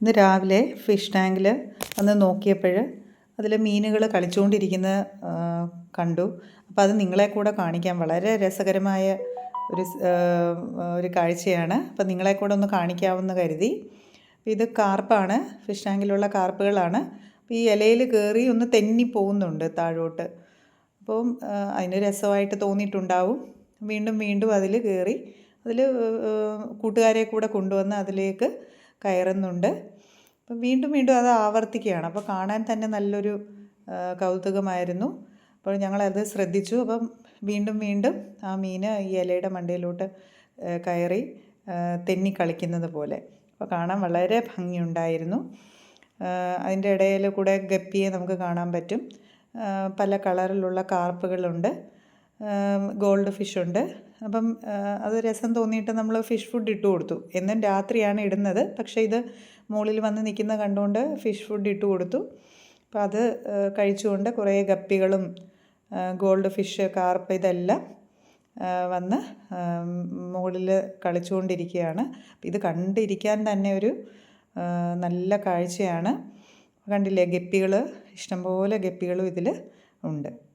ഇന്ന് രാവിലെ ഫിഷ് ടാങ്കിൽ വന്ന് നോക്കിയപ്പോൾ അതിൽ മീനുകൾ കളിച്ചുകൊണ്ടിരിക്കുന്ന കണ്ടു. അപ്പോൾ അത് നിങ്ങളെ കൂടെ കാണിക്കാൻ വളരെ രസകരമായ ഒരു ഒരു കാഴ്ചയാണ്. അപ്പോൾ നിങ്ങളെ കൂടെ ഒന്ന് കാണിക്കാമെന്ന് കരുതി. ഇത് കാർപ്പാണ്. ഫിഷ് ടാങ്കിലുള്ള കാർപ്പുകളാണ്. ഈ ഇലയിൽ കയറി ഒന്ന് തെന്നി പോകുന്നുണ്ട് താഴോട്ട്. അപ്പം അതിന് രസമായിട്ട് തോന്നിയിട്ടുണ്ടാവും. വീണ്ടും വീണ്ടും അതിൽ കയറി അതിൽ കൂട്ടുകാരെ കൂടെ കൊണ്ടുവന്ന് അതിലേക്ക് കയറുന്നുണ്ട്. അപ്പം വീണ്ടും വീണ്ടും അത് ആവർത്തിക്കുകയാണ്. അപ്പോൾ കാണാൻ തന്നെ നല്ലൊരു കൗതുകമായിരുന്നു. അപ്പോൾ ഞങ്ങളത് ശ്രദ്ധിച്ചു. അപ്പം വീണ്ടും വീണ്ടും ആ മീന് ഈ ഇലയുടെ മണ്ടയിലോട്ട് കയറി തെന്നി കളിക്കുന്നത് പോലെ. അപ്പോൾ കാണാൻ വളരെ ഭംഗിയുണ്ടായിരുന്നു. അതിന്റെ ഇടയിൽ കൂടെ ഗപ്പിയെ നമുക്ക് കാണാൻ പറ്റും. പല കളറിലുള്ള കാർപ്പുകളുണ്ട്. ഗോൾഡ് ഫിഷ് ഉണ്ട്. അപ്പം അത് രസം തോന്നിയിട്ട് നമ്മൾ ഫിഷ് ഫുഡ് ഇട്ട് കൊടുത്തു. എന്നും രാത്രിയാണ് ഇടുന്നത്. പക്ഷേ ഇത് മുകളിൽ വന്ന് നിൽക്കുന്ന കണ്ടുകൊണ്ട് ഫിഷ് ഫുഡ് ഇട്ട് കൊടുത്തു. അപ്പോൾ അത് കഴിച്ചുകൊണ്ട് കുറേ ഗപ്പികളും ഗോൾഡ് ഫിഷ് കാർപ്പ് ഇതെല്ലാം വന്ന് മുകളിൽ കളിച്ചുകൊണ്ടിരിക്കുകയാണ്. ഇത് കണ്ടിരിക്കാൻ തന്നെ ഒരു നല്ല കാഴ്ചയാണ്. കണ്ടില്ലേ ഗപ്പികൾ ഇഷ്ടംപോലെ ഗപ്പികളും ഇതിൽ ഉണ്ട്.